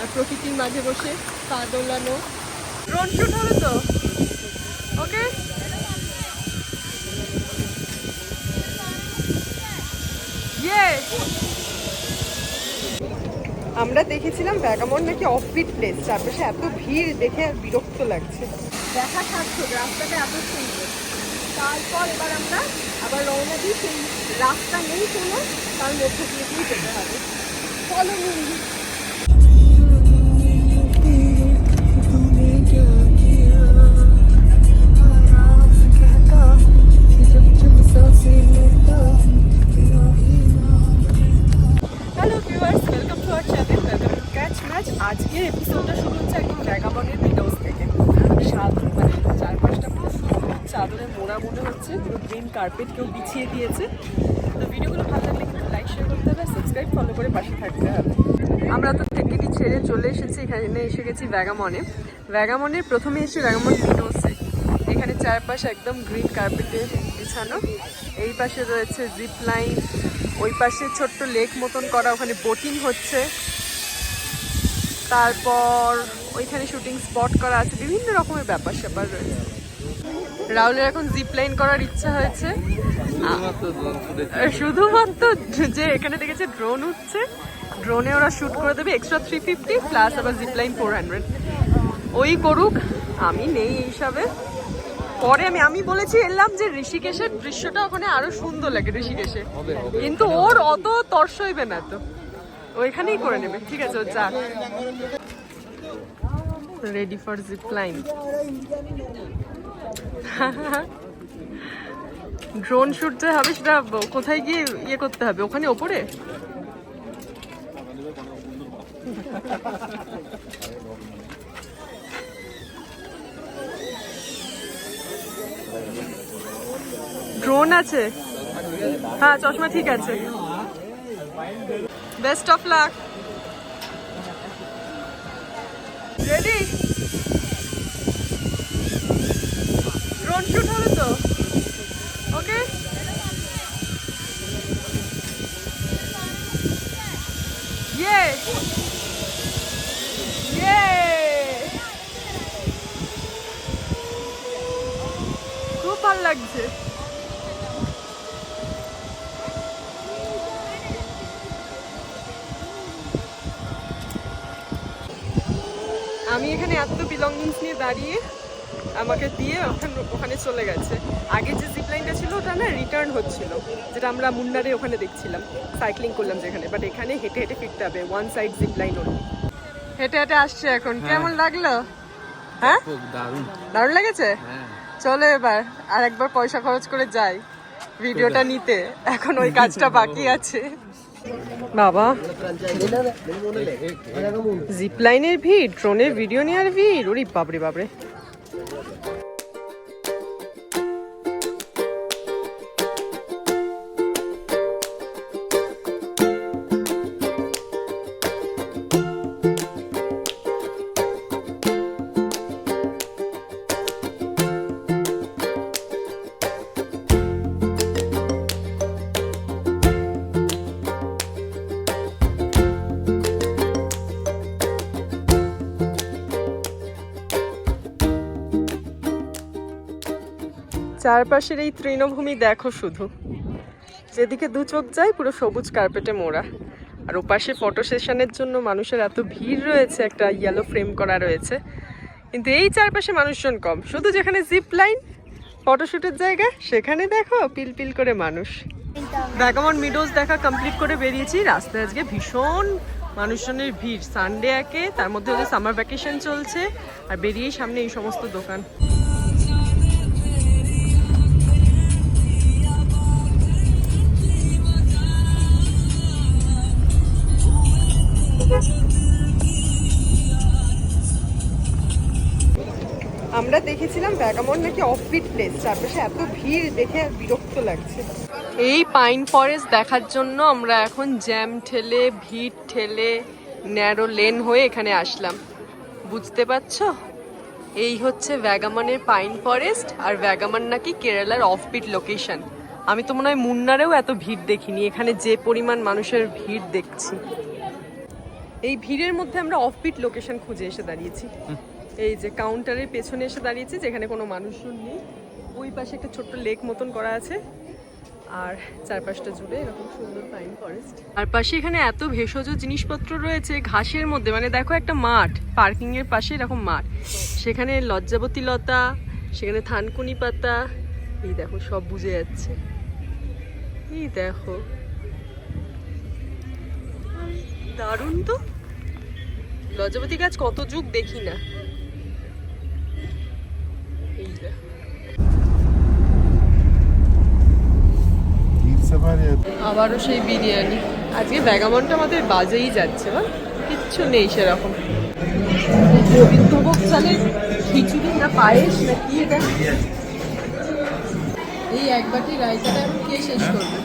আর প্রকৃতির মাঝে বসে পা দোলানো। ড্রোন শুট হবে তো? ওকে আমরা দেখেছিলাম ব্যাগামন নাকি অফবিট প্লেস চারপাশে এত ভিড়, দেখে বিরক্ত লাগছে। দেখা সার্থক, রাস্তাটা এত সুন্দর। তারপর এবার আমরা আবার রওনা দিই সেই রাস্তা নেই কোনো, তার মধ্যে দিয়ে দিয়ে যেতে হবে। চলো ক্যাচ আজকের এপিসোডটা শুরু হচ্ছে একদম ভ্যাগাবনের ভিডিওস থেকে। সাত মানে চার পাঁচটা পুরো সুন্দর চাদরে মোড়া মনে হচ্ছে, পুরো গ্রিন কার্পেট কেউ বিছিয়ে দিয়েছে। তো ভিডিওগুলো ভালো লাগলে কিন্তু লাইক শেয়ার করতে হবে সাবস্ক্রাইব ফলো করে পাশে থাকতে হবে। আমরা তো টেকেটি ছেড়ে চলে এসেছি, এখানে এসে গেছি ভ্যাগামনে ভ্যাগামনের প্রথমে এসেছি ভ্যাগামন ভিডিওসে এখানে চারপাশে একদম গ্রিন কার্পেটে বিছানো। এই পাশে রয়েছে জিপ লাইন ওই পাশে ছোট্ট লেক মতন করা, ওখানে বোটিং হচ্ছে। তারপর ওইখানে শুটিং স্পট করা আছে বিভিন্ন রকমের ব্যাপার স্যাপার রয়েছে। রাহুলের এখন জিপ লাইন করার ইচ্ছা হয়েছে। শুধুমাত্র যে এখানে দেখেছে ড্রোন উঠছে ড্রোনে ওরা শুট করে দেবে এক্সট্রা থ্রি ফিফটি প্লাস আবার জিপ লাইন ফোর হান্ড্রেড ওই করুক আমি নেই এই হিসাবে। পরে আমি আমি বলেছি এলাম যে ঋষিকেশের দৃশ্যটা ওখানে আরও সুন্দর লাগে ঋষিকেশে। কিন্তু ওর অত তর্স হইবে না তো ওইখানেই করে নেবে। ঠিক আছে, ও যাক ready for zip line drone shoot যে হবে, সেটা কোথায় গিয়ে ইয়ে করতে হবে? ওখানে ওপরে? ড্রোন আছে। হ্যাঁ চশমা ঠিক আছে। Best of luck ready drone shoot হবে তো ওকে ইয়ে ইয়ে খুব ভালো লাগছে আমি এখানে এত বিলঙ্গিংস নিয়ে দাঁড়িয়ে আমাকে দিয়ে ওখানে ওখানে চলে গেছে। আগে যে জিপ লাইনটা ছিল ওটা না রিটার্ন হচ্ছিল যেটা আমরা মুন্নারে ওখানে দেখছিলাম। সাইক্লিং করলাম যেখানে। বাট এখানে হেঁটে হেঁটে ফিরতে হবে one side zip line only হেঁটে হেঁটে আসছে এখন। কেমন লাগল? হ্যাঁ? দারুণ। দারুণ লেগেছে? হ্যাঁ। চলো এবার আর একবার পয়সা খরচ করে যাই ভিডিওটা নিতে। এখন ওই কাজটা বাকি আছে। বাবা। জিপ লাইনের ভিড় ড্রোনের ভিডিও নেওয়ার ভিড় ওরে বাপরে বাবরে চারপাশের এই তৃণভূমি দেখো শুধু। যেদিকে দু চোখ যায়, পুরো সবুজ কার্পেটে মোড়া। আর ওপাশে ফটো সেশনের জন্য মানুষের এত ভিড় রয়েছে, একটা ইয়েলো ফ্রেম করা রয়েছে। কিন্তু এই চারপাশে মানুষজন কম। শুধু যেখানে জিপ লাইন ফটোশুটের জায়গা, সেখানে দেখো পিল পিল করে মানুষ। ব্যাগামন মিডোজ দেখা কমপ্লিট করে বেরিয়েছি। রাস্তায় আজকে ভীষণ মানুষজনের ভিড়। সানডে একে, তার মধ্যে ওদের সামার ভ্যাকেশন চলছে। আর বেরিয়েই সামনে এই সমস্ত দোকান। আমরা দেখেছিলাম ব্যাগামন নাকি অফবিট প্লেস চারপাশে এত ভিড় দেখে বিরক্ত লাগছে। এই পাইন ফরেস্ট দেখার জন্য আমরা এখন জ্যাম ঠেলে, ভিড় ঠেলে ন্যারো লেন হয়ে এখানে আসলাম। বুঝতে পারছ? এই হচ্ছে ভ্যাগামনের পাইন ফরেস্ট আর ভ্যাগামন নাকি কেরালার অফবিট লোকেশন আমি তো মনে হয় মুন্নারেও এত ভিড় দেখিনি, এখানে যে পরিমাণ মানুষের ভিড় দেখছি। এই ভিড়ের মধ্যে আমরা অফবিট লোকেশন খুঁজে এসে দাঁড়িয়েছি। এই যে কাউন্টারের পেছনে এসে দাঁড়িয়েছি, যেখানে কোনো মানুষজন নেই। ওই পাশে একটা ছোট্ট লেক মতন করা আছে। আর চারপাশটা জুড়ে এরকম সুন্দর পাইন ফরেস্ট আর পাশে এখানে এত ভেষজ জিনিসপত্র রয়েছে ঘাসের মধ্যে। মানে দেখো একটা মাঠ পার্কিং এর পাশে এরকম মাঠ। সেখানে লজ্জাবতী লতা, সেখানে থানকুনি পাতা। এই দেখো, সব বুঝে যাচ্ছে। এই দেখো। দারুণ তো। লজপতি গাছ কত যুগ দেখি না। আবারও সেই বিরিয়ানি। আজকে ব্যাগামনটা আমাদের বাজেই যাচ্ছে বা কিচ্ছু নেই সেরকম। গোবিন্দভোগ চালের খিচুড়ি না পায়েস না কি এটা? এই এক বাটি এখন কে শেষ করবে।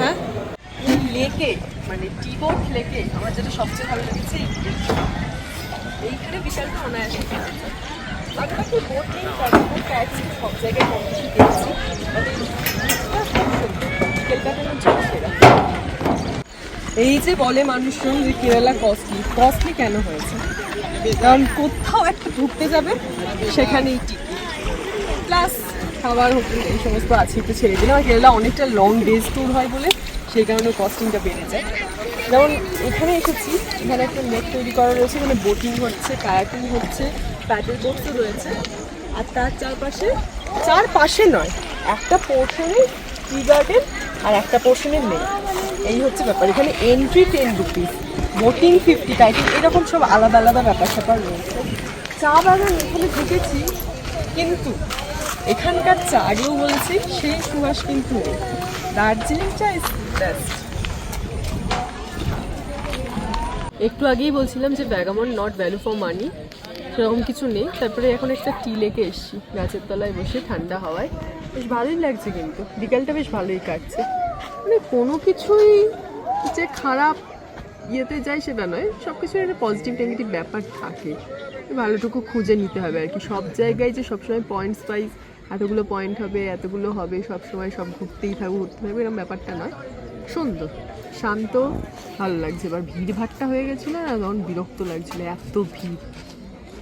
হ্যাঁ? লেকে। মানে টিবোট লেকে আমার যেটা সবচেয়ে ভালো লেগেছে। এইখানে বিশালটা অনায়াসে কি বোটিং করাবো ট্যাক্সি সব জায়গায় কম বেশি পেয়েছি। এই যে বলে মানুষজন যে কেরালা কস্টলি কস্টলি কেন হয়েছে কারণ কোথাও একটা ঢুকতে যাবে, সেখানেই টিকিট প্লাস খাবার, হোটেল, এই সমস্ত আছে একটু ছেড়ে দিলাম আর কেরালা অনেকটা লং ডেজ ট্যুর হয় বলে সেই কারণে কস্টিংটা বেড়ে যায় যেমন এখানে এসেছি, এখানে একটা লেক তৈরি করা রয়েছে এখানে বোটিং হচ্ছে কায়াকিং হচ্ছে প্যাডেল বোটও রয়েছে। আর তার চারপাশে চারপাশে নয়, একটা পোর্শনে টি গার্ডেন আর একটা পোর্শনে লেক এই হচ্ছে ব্যাপার। এখানে entry ten rupees boating fifty টাইটিং এরকম সব আলাদা আলাদা ব্যাপার স্যাপার রয়েছে। চা বাগান এখানে ঢুকেছি, কিন্তু এখানকার চা আগেও বলছি, সেই সুবাস কিন্তু নেই। দার্জিলিং চা একটু আগেই বলছিলাম যে ব্যাগামন নট ভ্যালু ফর মানি সেরকম কিছু নেই। তারপরে এখন একটা টি লেকে এসছি, গাছের তলায় বসে ঠান্ডা হাওয়ায়। বেশ ভালোই লাগছে কিন্তু, বিকালটা বেশ ভালোই কাটছে। মানে কোনো কিছুই যে খারাপ ইয়েতে যায় সেটা নয় সব কিছু একটা পজিটিভ নেগেটিভ ব্যাপার থাকে। ভালোটুকু খুঁজে নিতে হবে আর কি। সব জায়গায় যে সবসময় পয়েন্টস ওয়াইজ এতগুলো পয়েন্ট হবে, এতগুলো হবে সব সময় সব ঘুরতেই থাকব ঘুরতে থাকবে এরকম ব্যাপারটা নয়। সুন্দর। শান্ত, ভালো লাগছে। এবার ভিড় ভাট্টা হয়ে গেছিল না তখন বিরক্ত লাগছিল, এত ভিড়।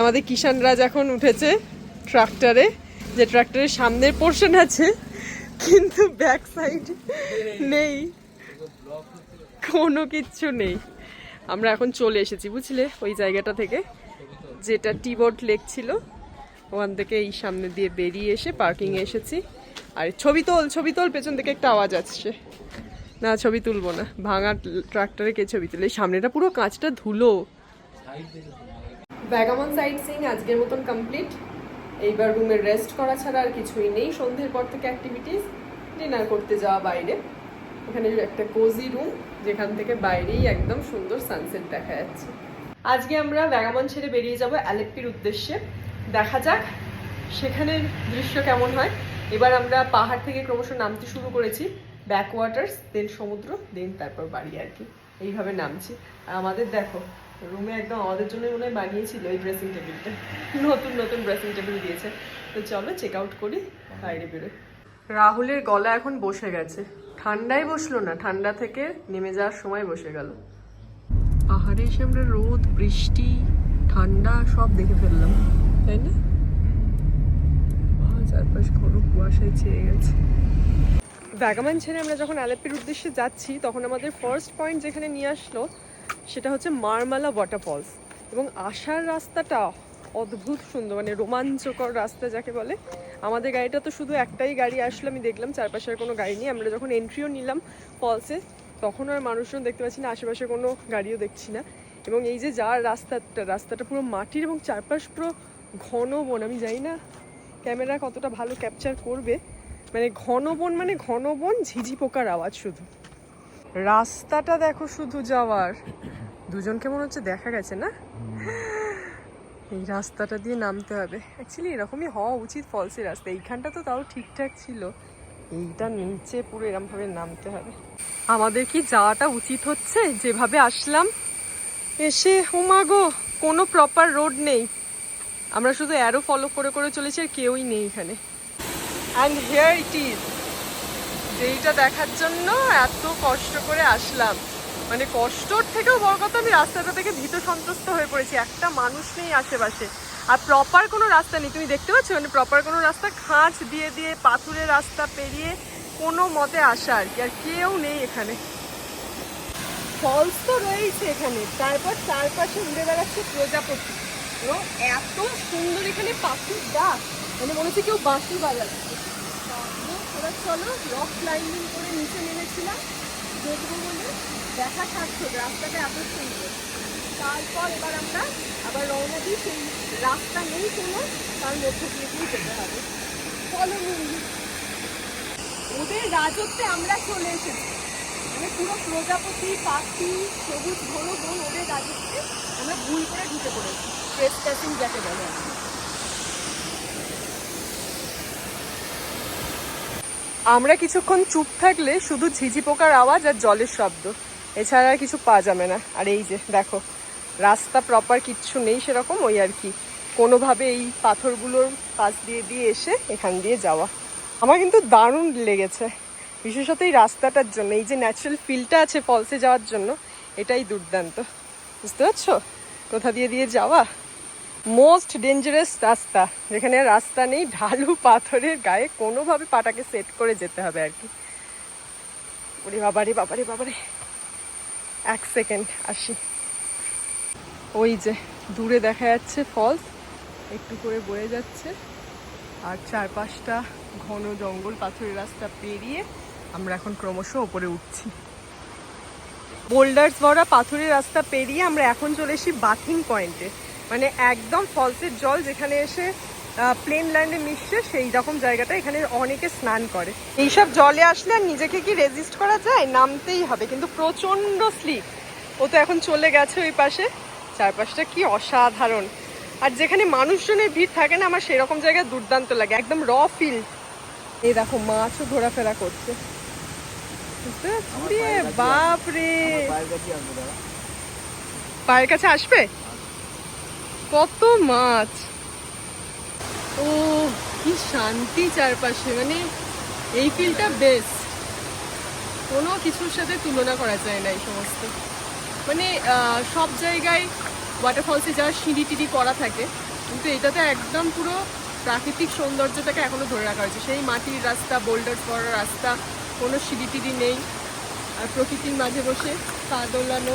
আমাদের কিষান রাজ এখন উঠেছে ট্রাক্টরে, যে ট্রাক্টরের সামনের পোর্শন আছে, কিন্তু ব্যাক সাইড নেই। কোনো কিচ্ছু নেই। আমরা এখন চলে এসেছি, বুঝলে? ওই জায়গাটা থেকে, যেটা টিবোর্ড লেক ছিল, ওখান থেকে এই সামনে দিয়ে বেরিয়ে এসে পার্কিংয়ে এসেছি। আর ছবি তোল ছবি তোল, পেছন থেকে একটা আওয়াজ আসছে। না, ছবি তুলবো না। ভাঙা ট্রাক্টরে কে ছবি তুলে? সামনেটা পুরো কাঁচটা ধুলো। ব্যাগামন সাইড সিং আজকের মতন কমপ্লিট। এইবার রুমে রেস্ট করা ছাড়া আর কিছুই নেই। সন্ধ্যের পর থেকে অ্যাক্টিভিটিস ডিনার করতে যাওয়া বাইরে। এখানে একটা কোজি রুম যেখান থেকে বাইরেই একদম সুন্দর সানসেট দেখা যাচ্ছে। আজকে আমরা ব্যাগামন ছেড়ে বেরিয়ে যাব অ্যালেপ্পির উদ্দেশ্যে। দেখা যাক সেখানের দৃশ্য কেমন হয়। এবার আমরা পাহাড় থেকে ক্রমশ নামতে শুরু করেছি। ব্যাকওয়াটার্স দেন সমুদ্র দেন তারপর বাড়ি আর কি। এইভাবে নামছি। আর আমাদের দেখো রুমে একদম আমাদের জন্য মনে হয় বানিয়েছিল এই ড্রেসিং টেবিলটা নতুন নতুন ড্রেসিং টেবিল দিয়েছে। তো চলো চেক আউট করি, বাইরে বেরোই। রাহুলের গলা এখন বসে গেছে। ঠান্ডায় বসল না, ঠান্ডা থেকে নেমে যাওয়ার সময় বসে গেল। পাহাড়ে এসে আমরা রোদ, বৃষ্টি, ঠান্ডা সব দেখে ফেললাম, তাই না? চারপাশ ঘন কুয়াশায় ছেয়ে গেছে। ব্যাগামান ছেড়ে আমরা যখন আলেপ্পির উদ্দেশ্যে যাচ্ছি, তখন আমাদের ফার্স্ট পয়েন্ট যেখানে নিয়ে আসলো, সেটা হচ্ছে মারমালা ওয়াটারফলস এবং আসার রাস্তাটা অদ্ভুত সুন্দর মানে রোমাঞ্চকর রাস্তা যাকে বলে। আমাদের গাড়িটা তো শুধু একটাই গাড়ি আসলো, আমি দেখলাম চারপাশের কোনো গাড়ি নেই। আমরা যখন এন্ট্রিও নিলাম ফলসে তখন আর মানুষজন দেখতে পাচ্ছি না, আশেপাশে কোনো গাড়িও দেখছি না। এবং এই যে যার রাস্তাটা রাস্তাটা পুরো মাটির এবং চারপাশ পুরো ঘন বন, আমি জানি না, ক্যামেরা কতটা ভালো ক্যাপচার করবে। মানে ঘন বন মানে ঘন বন, ঝিঝি পোকার আওয়াজ শুধু। রাস্তাটা দেখো শুধু যাওয়ার। দুজনকে মনে হচ্ছে দেখা গেছে না? এই রাস্তাটা দিয়ে নামতে হবে। অ্যাকচুয়ালি এরকমই হওয়া উচিত ফলসের রাস্তা। এইখানটা তো তাও ঠিকঠাক ছিল। এইটা নিচে পুরো এরমভাবে নামতে হবে। আমাদের কি যাওয়াটা উচিত হচ্ছে? যেভাবে আসলাম, এসে হোমাগো কোনো প্রপার রোড নেই। আমরা শুধু অ্যারো ফলো করে করে চলেছি আর কেউই নেই এখানে। অ্যান্ড হেয়ার ইট ইজ যেইটা দেখার জন্য এত কষ্ট করে আসলাম। মানে কষ্টর থেকেও বড় কথা, আমি রাস্তাটা থেকে ভীত সন্ত্রস্ত হয়ে পড়েছি। একটা মানুষ নেই আশেপাশে। আর প্রপার কোনো রাস্তা নেই। তুমি দেখতে পাচ্ছ? মানে প্রপার কোনো রাস্তা, খাঁচ দিয়ে দিয়ে, পাথুরের রাস্তা পেরিয়ে কোনো মতে আসা আর কি। আর কেউ নেই এখানে। ফলস তো রয়েছে এখানে। তারপর চারপাশে উড়ে বেড়াচ্ছে প্রজাপতি। এবং এত সুন্দর এখানে পাখির ডাক। মানে মনে হচ্ছে কেউ বাঁশি বাজাচ্ছে। ওরা চলো রক ক্লাইম্বিং করে নিচে নেমেছিলাম। দেখব বলে দেখা সার্থক রাস্তাটা এত সুন্দর। তারপর এবার আমরা আবার রওনা দিই সেই রাস্তা নেই কোনো, তার মধ্যে দিয়ে দিয়ে যেতে হবে। মিলি ওদের রাজত্বে আমরা চলে এসেছি। মানে পুরো প্রজাপতি, পাখি, সবুজ ঘন বন ওদের রাজত্বে আমরা ভুল করে ঢুকে পড়েছি। ট্রেস প্যাসিং যাকে বলে আর কি। আমরা কিছুক্ষণ চুপ থাকলে শুধু ঝিঝি পোকার আওয়াজ আর জলের শব্দ। এছাড়া আর কিছু পাওয়া যাবে না। আর এই যে, দেখো, রাস্তা প্রপার কিচ্ছু নেই সেরকম, ওই আর কি। কোনোভাবে এই পাথরগুলোর পাশ দিয়ে দিয়ে এসে এখান দিয়ে যাওয়া। আমার কিন্তু দারুণ লেগেছে। বিশেষত এই রাস্তাটার জন্য, এই যে ন্যাচারাল ফিলটা আছে ফলসে যাওয়ার জন্য, এটাই দুর্দান্ত। বুঝতে পারছ? কোথা দিয়ে দিয়ে যাওয়া? মোস্ট ডেঞ্জারাস রাস্তা। যেখানে রাস্তা নেই, ঢালু পাথরের গায়ে কোনোভাবে পাটাকে সেট করে যেতে হবে আর কি। ওরে বাবারে বাবারে বাবারে এক সেকেন্ড আসি। ওই যে, দূরে দেখা যাচ্ছে ফলস একটু করে বয়ে যাচ্ছে। আর চারপাশটা ঘন জঙ্গল পাথরের রাস্তা পেরিয়ে আমরা এখন ক্রমশ ওপরে উঠছি। বোল্ডার্স ভরা পাথরের রাস্তা পেরিয়ে আমরা এখন চলে এসি বাথিং পয়েন্টে মানে একদম ফলসের জল যেখানে এসে প্লেন ল্যান্ডে মিশছে সেই রকম জায়গাটা এখানে অনেকে স্নান করে। এইসব জলে আসলে আর নিজেকে কি রেজিস্ট করা যায়? নামতেই হবে কিন্তু প্রচণ্ড স্লিপ ও তো এখন চলে গেছে ওই পাশে। চারপাশটা কি অসাধারণ। আর যেখানে মানুষজনের ভিড় থাকে না আমার সেরকম জায়গায় দুর্দান্ত লাগে। একদম র ফিল এই দেখো মাছও ঘোরাফেরা করছে। বুঝতে পারছ? ওরে বাপ রে পায়ের কাছে আসবে? কত মাছ। ও, কি শান্তি চারপাশে মানে এই ফিলটা বেস্ট কোনো কিছুর সাথে তুলনা করা যায় না এই সমস্ত। মানে সব জায়গায় ওয়াটারফলসে যাওয়ার সিঁড়ি টিড়ি করা থাকে, কিন্তু এটাতে একদম পুরো প্রাকৃতিক সৌন্দর্যটাকে এখনও ধরে রাখা হয়েছে। সেই মাটির রাস্তা বোল্ডার করা রাস্তা, কোনো সিঁড়ি টিড়ি নেই। আর প্রকৃতির মাঝে বসে পা দোলানো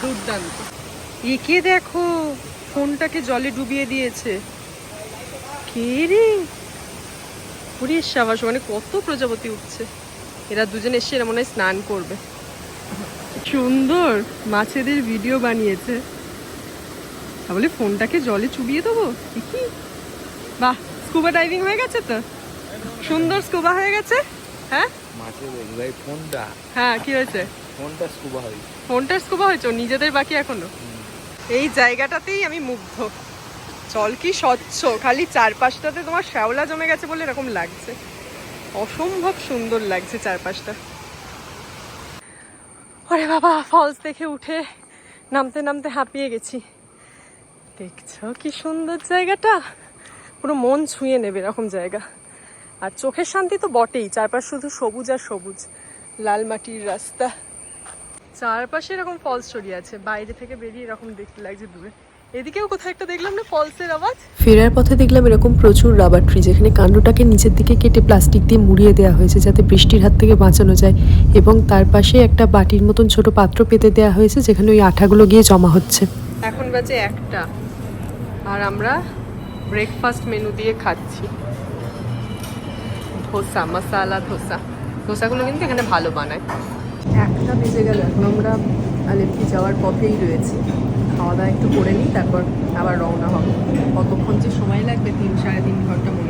দুর্দান্ত। একে দেখো ফোনটাকে জলে ডুবিয়ে দিয়েছে। কে রে? ওরে সাবাস মানে কত প্রজাপতি উঠছে। এরা দুজন এসে এরা মনে হয় স্নান করবে। সুন্দর মাছেদের ভিডিও বানিয়েছে। তাহলে ফোনটাকে জলে চুবিয়ে দেবো? কি? বাহ স্কুবা ডাইভিং হয়ে গেছে তো? সুন্দর স্কুবা হয়ে গেছে? হ্যাঁ? ফোনটা। হ্যাঁ কি হয়েছে? ফোনটা স্কুবা হয় ফোনটার স্কুবা হয়েছে নিজেদের বাকি এখনও? এই জায়গাটাতেই আমি মুগ্ধ। জল কি স্বচ্ছ, খালি চারপাশটাতে তোমার শ্যাওলা জমে গেছে বলে এরকম লাগছে। অসম্ভব সুন্দর লাগছে চারপাশটা। ওরে বাবা ফলস দেখে উঠে নামতে নামতে হাঁপিয়ে গেছি। দেখছ কি সুন্দর জায়গাটা? পুরো মন ছুঁয়ে নেবে এরকম জায়গা। আর চোখের শান্তি তো বটেই, চারপাশ শুধু সবুজ আর সবুজ। লাল মাটির রাস্তা। চারপাশে এরকম ফলস ছড়িয়ে আছে বাইরে থেকে বেরিয়ে এরকম দেখতে লাগছে দূরে। এদিকেও কোথাও একটা দেখলাম না ফলসের আওয়াজ? ফেরার পথে দেখলাম এরকম প্রচুর রাবার ট্রি যেখানে কাণ্ডটাকে নিচের দিকে কেটে প্লাস্টিক দিয়ে মুড়িয়ে দেওয়া হয়েছে যাতে বৃষ্টির হাত থেকে বাঁচানো যায়। এবং তার পাশে একটা বাটির মতন ছোট পাত্র পেতে দেওয়া হয়েছে যেখানে ওই আঠাগুলো গিয়ে জমা হচ্ছে। এখন বাজে একটা আর আমরা ব্রেকফাস্ট মেনু দিয়ে খাচ্ছি। ধোসা মশালা ধোসা। ধোসাগুলো কিন্তু এখানে ভালো বানায়। একটা বেজে গেল, এখন আমরা আলেপি যাওয়ার পথেই রয়েছি। খাওয়া দাওয়া একটু করে নিই, তারপর আবার রওনা হবে। কতক্ষণ যে সময় লাগবে, তিন সাড়ে তিন ঘণ্টা মনে